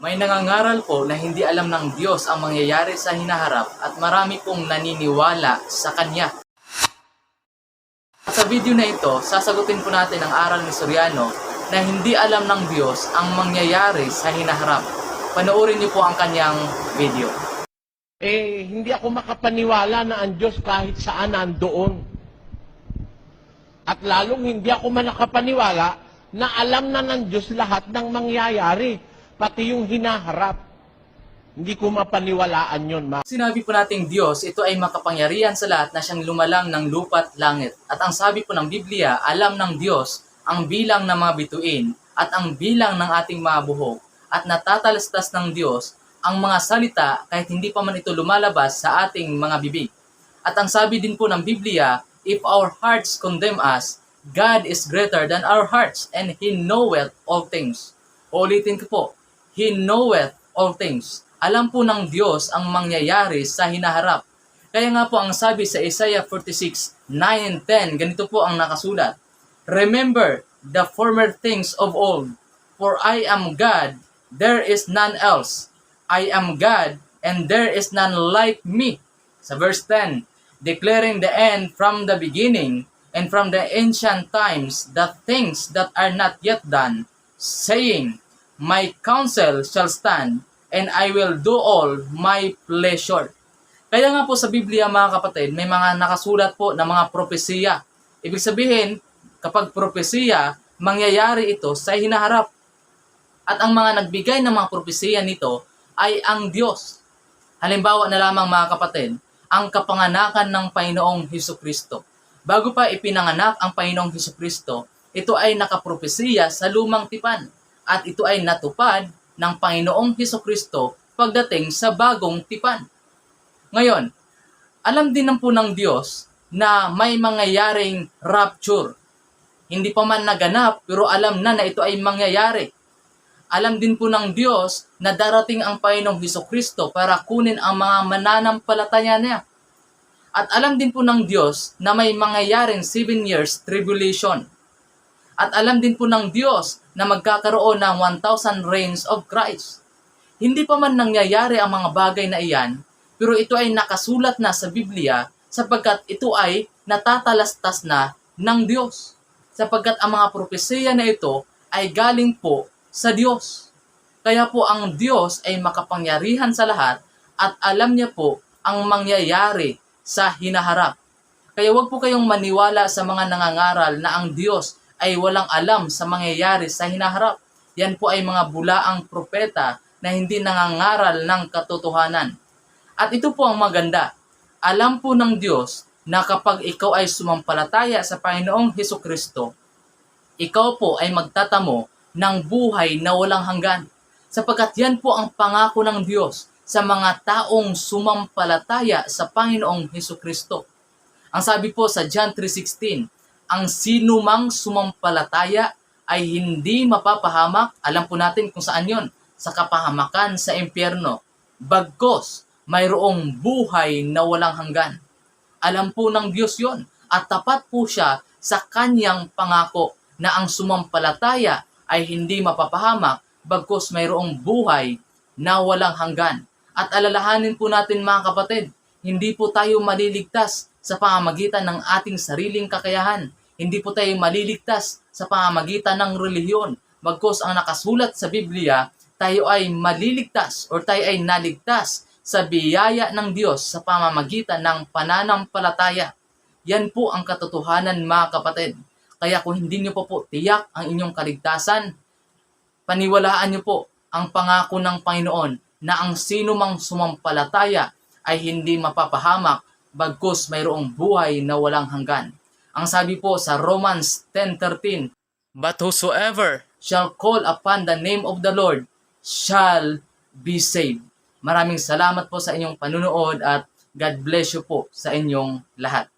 May nangangaral po na hindi alam ng Diyos ang mangyayari sa hinaharap at marami pong naniniwala sa Kanya. At sa video na ito, sasagutin po natin ang aral ni Soriano na hindi alam ng Diyos ang mangyayari sa hinaharap. Panoorin niyo po ang kanyang video. eh, hindi ako makapaniwala na ang Diyos kahit saan nandoon. At lalong hindi ako man nakapaniwala na alam na ng Diyos lahat ng mangyayari, pati yung hinaharap. Hindi ko mapaniwalaan yun, ma. Sinabi po nating Diyos, ito ay makapangyarihan sa lahat na siyang lumalang ng lupa't langit. At ang sabi po ng Biblia, alam ng Diyos ang bilang ng mga bituin at ang bilang ng ating mga buhok at natatalastas ng Diyos ang mga salita kahit hindi pa man ito lumalabas sa ating mga bibig. At ang sabi din po ng Biblia, if our hearts condemn us, God is greater than our hearts and He knoweth all things. Ulitin ko po, He knoweth all things. Alam po ng Diyos ang mangyayari sa hinaharap. Kaya nga po ang sabi sa Isaiah 46, 9 and 10, ganito po ang nakasulat. Remember the former things of old, for I am God, there is none else. I am God, and there is none like me. Sa verse 10, declaring the end from the beginning, and from the ancient times, the things that are not yet done, saying, My counsel shall stand, and I will do all my pleasure. Kaya nga po sa Biblia mga kapatid, may mga nakasulat po na mga propesiya. Ibig sabihin, kapag propesiya, mangyayari ito sa hinaharap. At ang mga nagbigay ng mga propesiya nito ay ang Diyos. Halimbawa na lamang mga kapatid, ang kapanganakan ng Panginoong Heso Kristo. Bago pa ipinanganak ang Panginoong Heso Kristo, ito ay nakapropesiya sa lumang tipan at ito ay natupad ng Panginoong Heso Kristo pagdating sa bagong tipan. Ngayon, alam din po ng Diyos na may mangyayaring rapture. Hindi pa man naganap pero alam na na ito ay mangyayari. Alam din po ng Diyos na darating ang Panginoong Heso Kristo para kunin ang mga mananampalataya niya. At alam din po ng Diyos na may mangyayaring 7 years tribulation. At alam din po ng Diyos na magkakaroon ng 1,000 reigns of Christ. Hindi pa man nangyayari ang mga bagay na iyan, pero ito ay nakasulat na sa Biblia sapagkat ito ay natatalastas na ng Diyos. Sapagkat ang mga propesiya na ito ay galing po sa Diyos. Kaya po ang Diyos ay makapangyarihan sa lahat at alam niya po ang mangyayari sa hinaharap. Kaya wag po kayong maniwala sa mga nangangaral na ang Diyos ay walang alam sa mangyayari sa hinaharap. Yan po ay mga bulaang propeta na hindi nangangaral ng katotohanan. At ito po ang maganda. Alam po ng Diyos na kapag ikaw ay sumampalataya sa Panginoong Heso Kristo, ikaw po ay magtatamo ng buhay na walang hanggan. Sapagkat yan po ang pangako ng Diyos sa mga taong sumampalataya sa Panginoong Heso Kristo. Ang sabi po sa John 3.16, ang sinumang sumampalataya ay hindi mapapahamak. Alam po natin kung saan yon sa kapahamakan sa impyerno. Bagkos, mayroong buhay na walang hanggan. Alam po ng Diyos yon at tapat po siya sa kanyang pangako na ang sumampalataya ay hindi mapapahamak bagkos mayroong buhay na walang hanggan. At alalahanin po natin mga kapatid, hindi po tayo maliligtas sa pamamagitan ng ating sariling kakayahan. Hindi po tayo maliligtas sa pamamagitan ng relihiyon. Bagkos ang nakasulat sa Biblia, tayo ay maliligtas or tayo ay naligtas sa biyaya ng Diyos sa pamamagitan ng pananampalataya. Yan po ang katotohanan mga kapatid. Kaya kung hindi nyo po po tiyak ang inyong kaligtasan, paniwalaan nyo po ang pangako ng Panginoon na ang sino mang sumampalataya ay hindi mapapahamak bagkus mayroong buhay na walang hanggan. Ang sabi po sa Romans 10.13, But whosoever shall call upon the name of the Lord shall be saved. Maraming salamat po sa inyong panunood at God bless you po sa inyong lahat.